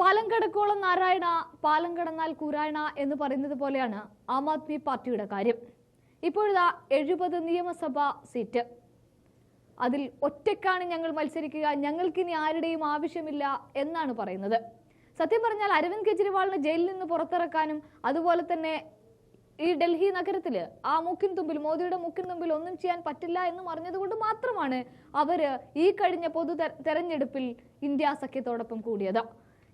പാലം കടക്കോളം നാരായണ പാലം കടന്നാൽ കുരായണ എന്ന് പറയുന്നത് പോലെയാണ് ആം ആദ്മി പാർട്ടിയുടെ കാര്യം. ഇപ്പോഴിതാ എഴുപത് നിയമസഭാ സീറ്റ്. അതിൽ ഒറ്റയ്ക്കാണ് ഞങ്ങൾ മത്സരിക്കുക ഞങ്ങൾക്കിനി ആരുടെയും ആവശ്യമില്ല എന്നാണ് പറയുന്നത്. സത്യം പറഞ്ഞാൽ അരവിന്ദ് കെജ്രിവാളിനെ ജയിലിൽ നിന്ന് പുറത്തിറക്കാനും അതുപോലെ തന്നെ ഈ ഡൽഹി നഗരത്തിൽ ആ മുക്കിൻ തുമ്പിൽ മോദിയുടെ മുക്കിൻ തുമ്പിൽ ഒന്നും ചെയ്യാൻ പറ്റില്ല എന്ന് പറഞ്ഞതുകൊണ്ട് മാത്രമാണ് അവർ ഈ കഴിഞ്ഞ പൊതു തെരഞ്ഞെടുപ്പിൽ ഇന്ത്യ സഖ്യത്തോടൊപ്പം കൂടിയത്.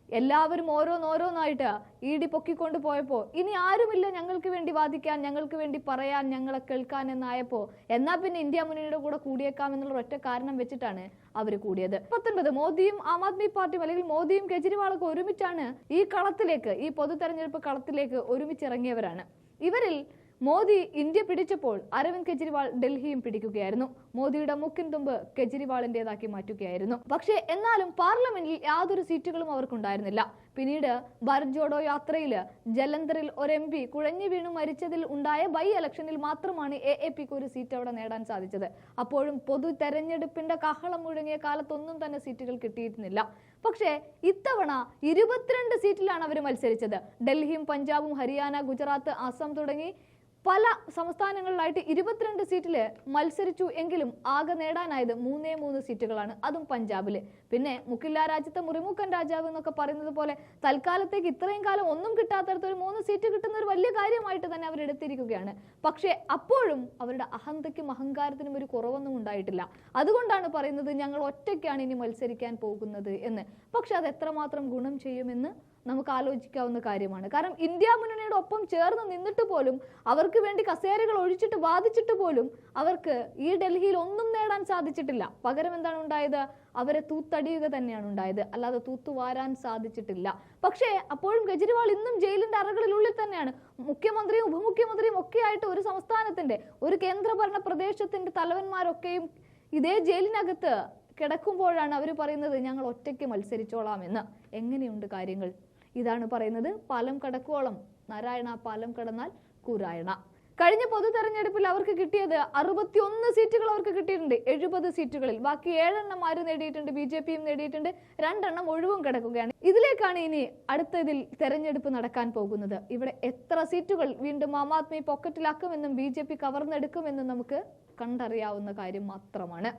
എല്ലാവരും ഓരോന്നോരോന്നായിട്ട് ഈടി പൊക്കിക്കൊണ്ട് പോയപ്പോ ഇനി ആരുമില്ല ഞങ്ങൾക്ക് വേണ്ടി വാദിക്കാൻ ഞങ്ങൾക്ക് വേണ്ടി പറയാൻ ഞങ്ങളെ കേൾക്കാൻ എന്നായപ്പോ എന്നാ പിന്നെ ഇന്ത്യ മുന്നണിയുടെ കൂടെ കൂടിയേക്കാം എന്നുള്ള ഒറ്റ കാരണം വെച്ചിട്ടാണ് അവർ കൂടിയത്. പത്തൊൻപത് മോദിയും ആം ആദ്മി പാർട്ടിയും അല്ലെങ്കിൽ മോദിയും കെജ്രിവാളൊക്കെ ഒരുമിച്ചാണ് ഈ കളത്തിലേക്ക് ഈ പൊതു തെരഞ്ഞെടുപ്പ് കളത്തിലേക്ക് ഒരുമിച്ചിറങ്ങിയവരാണ്. ഇവരിൽ മോദി ഇന്ത്യ പിടിച്ചപ്പോൾ അരവിന്ദ് കെജ്രിവാൾ ഡൽഹിയും പിടിക്കുകയായിരുന്നു. മോദിയുടെ മുക്കിൻ തുമ്പ് കെജ്രിവാളിന്റേതാക്കി മാറ്റുകയായിരുന്നു. പക്ഷേ എന്നാലും പാർലമെന്റിൽ യാതൊരു സീറ്റുകളും അവർക്കുണ്ടായിരുന്നില്ല. പിന്നീട് ഭാരത് ജോഡോ യാത്രയിൽ ജലന്ധറിൽ ഒരു എം പി കുഴഞ്ഞു വീണു മരിച്ചതിൽ ഉണ്ടായ ബൈ ഇലക്ഷനിൽ മാത്രമാണ് എ എ പിക്ക് ഒരു സീറ്റ് അവിടെ നേടാൻ സാധിച്ചത്. അപ്പോഴും പൊതു തെരഞ്ഞെടുപ്പിന്റെ കഹളം മുഴങ്ങിയ കാലത്തൊന്നും തന്നെ സീറ്റുകൾ കിട്ടിയിരുന്നില്ല. പക്ഷേ ഇത്തവണ ഇരുപത്തിരണ്ട് സീറ്റിലാണ് അവർ മത്സരിച്ചത്. ഡൽഹിയും പഞ്ചാബും ഹരിയാന ഗുജറാത്ത് അസം തുടങ്ങി പല സംസ്ഥാനങ്ങളിലായിട്ട് ഇരുപത്തിരണ്ട് സീറ്റിൽ മത്സരിച്ചു എങ്കിലും ആകെ നേടാനായത് മൂന്നേ മൂന്ന് സീറ്റുകളാണ്. അതും പഞ്ചാബിൽ. പിന്നെ മുക്കില്ല രാജ്യത്തെ മുറിമുക്കൻ രാജാവ് എന്നൊക്കെ പറയുന്നത് പോലെ തൽക്കാലത്തേക്ക് ഇത്രയും കാലം ഒന്നും കിട്ടാത്തടത്ത് ഒരു മൂന്ന് സീറ്റ് കിട്ടുന്ന ഒരു വലിയ കാര്യമായിട്ട് തന്നെ അവർ എടുത്തിരിക്കുകയാണ്. പക്ഷേ അപ്പോഴും അവരുടെ അഹന്തയ്ക്കും അഹങ്കാരത്തിനും ഒരു കുറവൊന്നും ഉണ്ടായിട്ടില്ല. അതുകൊണ്ടാണ് പറയുന്നത് ഞങ്ങൾ ഒറ്റയ്ക്കാണ് ഇനി മത്സരിക്കാൻ പോകുന്നത് എന്ന്. പക്ഷെ അത് എത്രമാത്രം ഗുണം ചെയ്യുമെന്ന് നമുക്ക് ആലോചിക്കാവുന്ന കാര്യമാണ്. കാരണം ഇന്ത്യ മുന്നണിയുടെ ഒപ്പം ചേർന്ന് നിന്നിട്ട് പോലും അവർക്ക് വേണ്ടി കസേരകൾ ഒഴിച്ചിട്ട് വാദിച്ചിട്ട് പോലും അവർക്ക് ഈ ഡൽഹിയിൽ ഒന്നും നേടാൻ സാധിച്ചിട്ടില്ല. പകരം എന്താണ് ഉണ്ടായത്? അവരെ തൂത്തടിയുക തന്നെയാണ് ഉണ്ടായത്. അല്ലാതെ തൂത്തുവാരാൻ സാധിച്ചിട്ടില്ല. പക്ഷേ അപ്പോഴും കെജ്രിവാൾ ഇന്നും ജയിലിന്റെ അറകളിലുള്ളിൽ തന്നെയാണ്. മുഖ്യമന്ത്രിയും ഉപമുഖ്യമന്ത്രിയും ഒക്കെ ആയിട്ട് ഒരു സംസ്ഥാനത്തിന്റെ ഒരു കേന്ദ്രഭരണ പ്രദേശത്തിന്റെ തലവന്മാരൊക്കെയും ഇതേ ജയിലിനകത്ത് കിടക്കുമ്പോഴാണ് അവർ പറയുന്നത് ഞങ്ങൾ ഒറ്റയ്ക്ക് മത്സരിച്ചോളാം എന്ന്. എങ്ങനെയുണ്ട് കാര്യങ്ങൾ? ഇതാണ് പറയുന്നത് പാലം കടക്കോളം. നാരായണ പാലം കടന്നാൽ കുരായണ. കഴിഞ്ഞ പൊതു തെരഞ്ഞെടുപ്പിൽ അവർക്ക് കിട്ടിയത് അറുപത്തിയൊന്ന് സീറ്റുകൾ അവർക്ക് കിട്ടിയിട്ടുണ്ട്. എഴുപത് സീറ്റുകളിൽ. ബാക്കി ഏഴെണ്ണം ആര് നേടിയിട്ടുണ്ട്? ബി ജെ പിയും നേടിയിട്ടുണ്ട്. രണ്ടെണ്ണം ഒഴിവും കിടക്കുകയാണ്. ഇതിലേക്കാണ് ഇനി അടുത്ത ഇതിൽ തെരഞ്ഞെടുപ്പ് നടക്കാൻ പോകുന്നത്. ഇവിടെ എത്ര സീറ്റുകൾ വീണ്ടും ആം ആദ്മി പോക്കറ്റിലാക്കുമെന്നും ബി ജെ പി കവർന്നെടുക്കുമെന്നും നമുക്ക് കണ്ടറിയാവുന്ന കാര്യം മാത്രമാണ്.